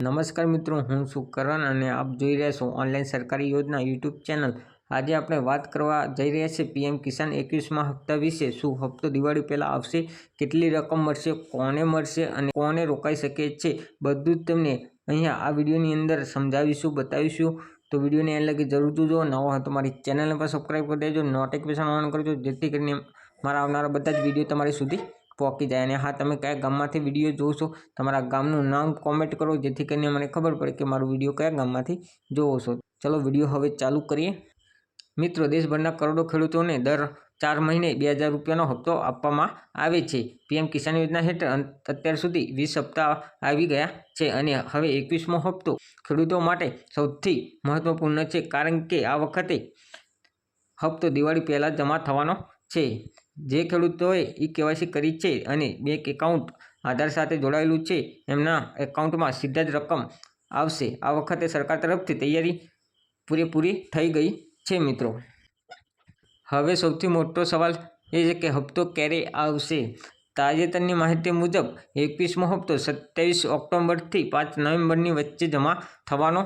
નમસ્કાર મિત્રો, હું છું કરણ અને આપ જોઈ રહ્યા છો ઓનલાઈન સરકારી યોજના યુટ્યુબ ચેનલ. આજે આપણે વાત કરવા જઈ રહ્યા છીએ પીએમ કિસાન એકવીસમાં હપ્તા વિશે. શું હપ્તો દિવાળી પહેલાં આવશે? કેટલી રકમ મળશે? કોને મળશે? અને કોને રોકાઈ શકે છે? બધું જ તમને અહીંયા આ વિડીયોની અંદર સમજાવીશું, બતાવીશું. તો વિડીયોને એ લગી જરૂર જોજો, નવો હોય તો મારી ચેનલને પણ સબસ્ક્રાઈબ કરી દેજો નોટિફિકેશન ઓન કરજો, જેથી કરીને મારા આવનારા બધા જ વીડિયો તમારી સુધી પહોંચી જાય અને હા, તમે કયા ગામમાંથી વીડિયો જોશો, તમારા ગામનું નામ કોમેન્ટ કરો, જેથી કરીને મને ખબર પડે કે મારો વીડિયો કયા ગામમાંથી જોવો છો ચલો, વીડિયો હવે ચાલુ કરીએ. મિત્રો, દેશભરના કરોડો ખેડૂતોને દર ચાર મહિને બે હજાર રૂપિયાનો હપ્તો આપવામાં આવે છે. પીએમ કિસાન યોજના હેઠળ અત્યાર સુધી વીસ હપ્તા આવી ગયા છે અને હવે એકવીસમો હપ્તો ખેડૂતો માટે સૌથી મહત્વપૂર્ણ છે, કારણ કે આ વખતે હપ્તો દિવાળી પહેલાં જમા થવાનો છે. જે ખેડૂતોએ ઈ કેવાયસી કરી છે અને બેંક એકાઉન્ટ આધાર સાથે જોડાયેલું છે, એમના એકાઉન્ટમાં સીધા જ રકમ આવશે. આ વખતે સરકાર તરફથી તૈયારી પૂરેપૂરી થઈ ગઈ છે મિત્રો. હવે સૌથી મોટો સવાલ એ છે કે હપ્તો ક્યારે આવશે? તાજેતરની માહિતી મુજબ એકવીસમો હપ્તો સત્યાવીસ ઓક્ટોબરથી પાંચ નવેમ્બરની વચ્ચે જમા થવાનો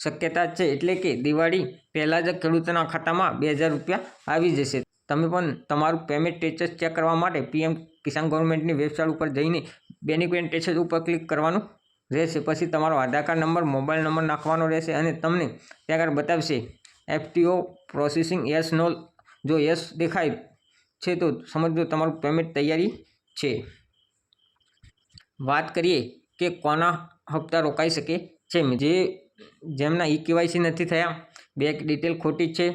શક્યતા છે. એટલે કે દિવાળી પહેલાં જ ખેડૂતોના ખાતામાં બે હજાર રૂપિયા આવી જશે. તમે પણ તમારું પેમેન્ટ સ્ટેટસ ચેક કરવા માટે પીએમ કિસાન ગવર્મેન્ટની વેબસાઇટ ઉપર જઈને બેનિફિટ સ્ટેટસ ઉપર ક્લિક કરવાનું રહેશે. પછી તમારો Aadhaar card number mobile number નાખવાનો રહેશે અને તમને ત્યાં બતાવશે એફટીઓ પ્રોસેસિંગ યસ નો જો યસ દેખાય છે તો સમજો તમારું પેમેન્ટ તૈયારી છે. વાત કરીએ કે કોના હપ્તા રોકાઈ શકે છે. જે જેમના ઈ કેવાયસી નથી થયા બેંક ડિટેલ ખોટી છે.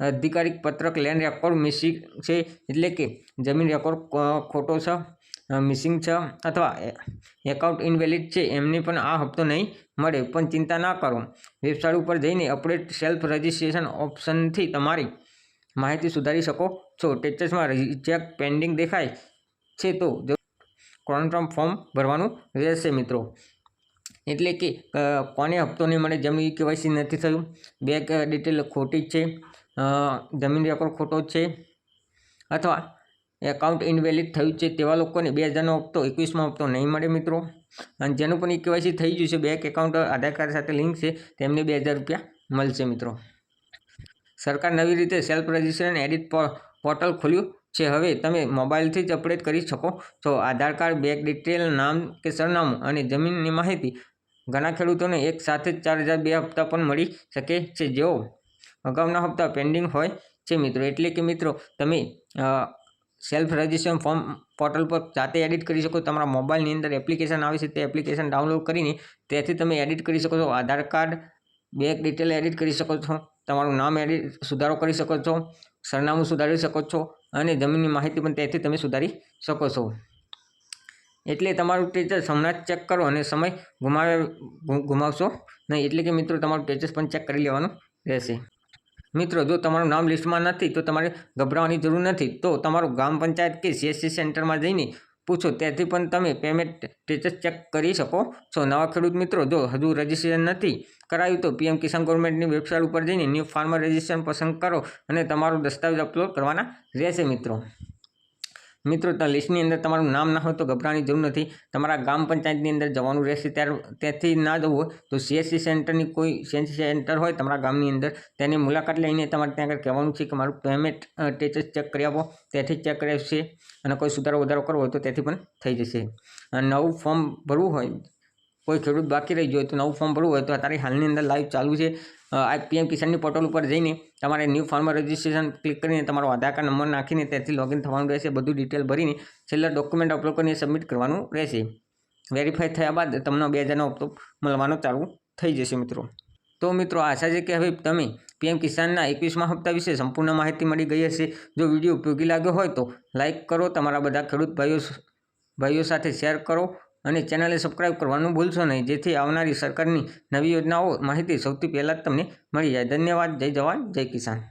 અધિકારિક પત્રક લેન્ડ રેકોર્ડ મિસિંગ છે, એટલે કે જમીન રેકોર્ડ ખોટો છે મિસિંગ છે, અથવા એકાઉન્ટ ઇનવેલિડ છે, એમને પણ આ હપ્તો નહીં મળે. પણ ચિંતા ના કરો. વેબસાઇટ ઉપર જઈને અપડેટ સેલ્ફ રજિસ્ટ્રેશન ઓપ્શનથી તમારી માહિતી સુધારી શકો છો. ટેચસમાં રિજેક્ટ પેન્ડિંગ દેખાય છે તો કોન્ટ્રામ ફોર્મ ભરવાનું રહેશે મિત્રો. એટલે કે કોને હપ્તો નહીં મળે? જેમની કેવાયસી નથી થયું. બેંક ડિટેલ ખોટી છે. જમીન રેકોર્ડ ખોટો છે. અથવા એકાઉન્ટ ઇનવેલિડ થયું છે તેવા લોકોને બે હજારનો હપ્તો એકવીસમાં હપ્તો નહીં મળે મિત્રો. અને જેનું પણ કેવાયસી થઈ ગયું છે બેંક એકાઉન્ટ આધાર કાર્ડ સાથે લિંક છે, તેમને બે હજાર રૂપિયા મળશે મિત્રો. સરકાર નવી રીતે સેલ્ફ રજિસ્ટ્રેશન એડિટ પોર્ટલ ખોલ્યું છે. હવે તમે મોબાઈલથી જ અપડેટ કરી શકો છો. આધાર કાર્ડ બેંક ડિટેલ નામ કે સરનામું અને જમીનની માહિતી. ઘણા ખેડૂતોને એક સાથે ચાર હજાર બે હપ્તા પણ મળી શકે છે. જેઓ અગાઉના હપ્તા પેન્ડિંગ હોય છે મિત્રો. એટલે કે મિત્રો, તમે સેલ્ફ રજિસ્ટ્રેશન ફોર્મ પોર્ટલ પર જાતે એડિટ કરી શકો. તમારા મોબાઈલની અંદર એપ્લિકેશન આવે છે, તે એપ્લિકેશન ડાઉનલોડ કરીને તેથી તમે એડિટ કરી શકો છો. Aadhaar card bank detail edit કરી શકો છો. તમારું નામ એડિટ સુધારો કરી શકો છો. સરનામું સુધારી શકો છો અને જમીનની માહિતી પણ તેથી તમે સુધારી શકો છો. એટલે તમારું ટેચસ હમણાં જ ચેક કરો અને સમય ગુમાવે, ગુમાવશો નહીં. એટલે કે મિત્રો, તમારું ટેચસ પણ ચેક કરી લેવાનું રહેશે. મિત્રો, જો તમારું નામ લિસ્ટમાં નથી, તો તમારે ગભરાવાની જરૂર નથી. તો તમારું ગ્રામ પંચાયત કે સીએસસી સેન્ટરમાં જઈને પૂછો, ત્યાંથી પણ તમે પેમેન્ટ સ્ટેટસ ચેક કરી શકો છો. નવા ખેડૂત મિત્રો, જો હજુ રજિસ્ટ્રેશન નથી કરાયું, તો પીએમ કિસાન ગવર્મેન્ટની વેબસાઇટ ઉપર જઈને ન્યૂ ફાર્મર રજીસ્ટ્રેશન પસંદ કરો અને તમારું દસ્તાવેજ અપલોડ કરવાના રહેશે, મિત્રો. મિત્રો લિસ્ટની અંદર તમારું નામ ના હોય તો ગભરાવાની જરૂર નથી. તમારા ગ્રામ પંચાયતની અંદર જવાનું રહેશે ત્યારે, ત્યાંથી ના જવું હોય તો સીએસસી સેન્ટરની કોઈ સીએસસી સેન્ટર હોય તમારા ગામની અંદર, તેની મુલાકાત લઈને તમારે ત્યાં આગળ કહેવાનું છે કે મારું પેમેન્ટ સ્ટેટસ ચેક કરી આપો. ત્યાંથી ચેક કરાવશે અને કોઈ સુધારો વધારો કરવો હોય તો ત્યાંથી પણ થઈ જશે. અને નવું ફોર્મ ભરવું હોય, કોઈ ખેડૂત બાકી રહી ગયો હોય તો નવું ફોર્મ ભરવું હોય તો અત્યારે હાલની અંદર લાઈવ ચાલુ છે. આ પીએમ કિસાનની પોર્ટલ ઉપર જઈને તમારે ન્યૂ ફાર્મર રજિસ્ટ્રેશન ક્લિક કરીને તમારો આધાર કાર્ડ નંબર નાખીને ત્યાંથી લોગિન થવાનું રહેશે, બધું ડિટેલ ભરીને છેલ્લા ડોક્યુમેન્ટ અપલોડ કરીને સબમિટ કરવાનું રહેશે. વેરીફાઈ થયા બાદ તમને બે હજારનો હપ્તો મળવાનો ચાલુ થઈ જશે મિત્રો. તો મિત્રો આશા છે કે હવે તમે પીએમ કિસાનના એકવીસમાં હપ્તા વિશે સંપૂર્ણ માહિતી મળી ગઈ હશે. જો વીડિયો ઉપયોગી લાગ્યો હોય તો લાઇક કરો, તમારા બધા ખેડૂત ભાઈઓ ભાઈઓ સાથે શેર કરો. અને ચેનલને સબસ્ક્રાઈબ કરવાનું ભૂલશો નહીં. જેથી આવનારી સરકારની નવી યોજનાઓ માહિતી સૌથી પહેલાં જ તમને મળી જાય. ધન્યવાદ. જય જવાન. જય કિસાન.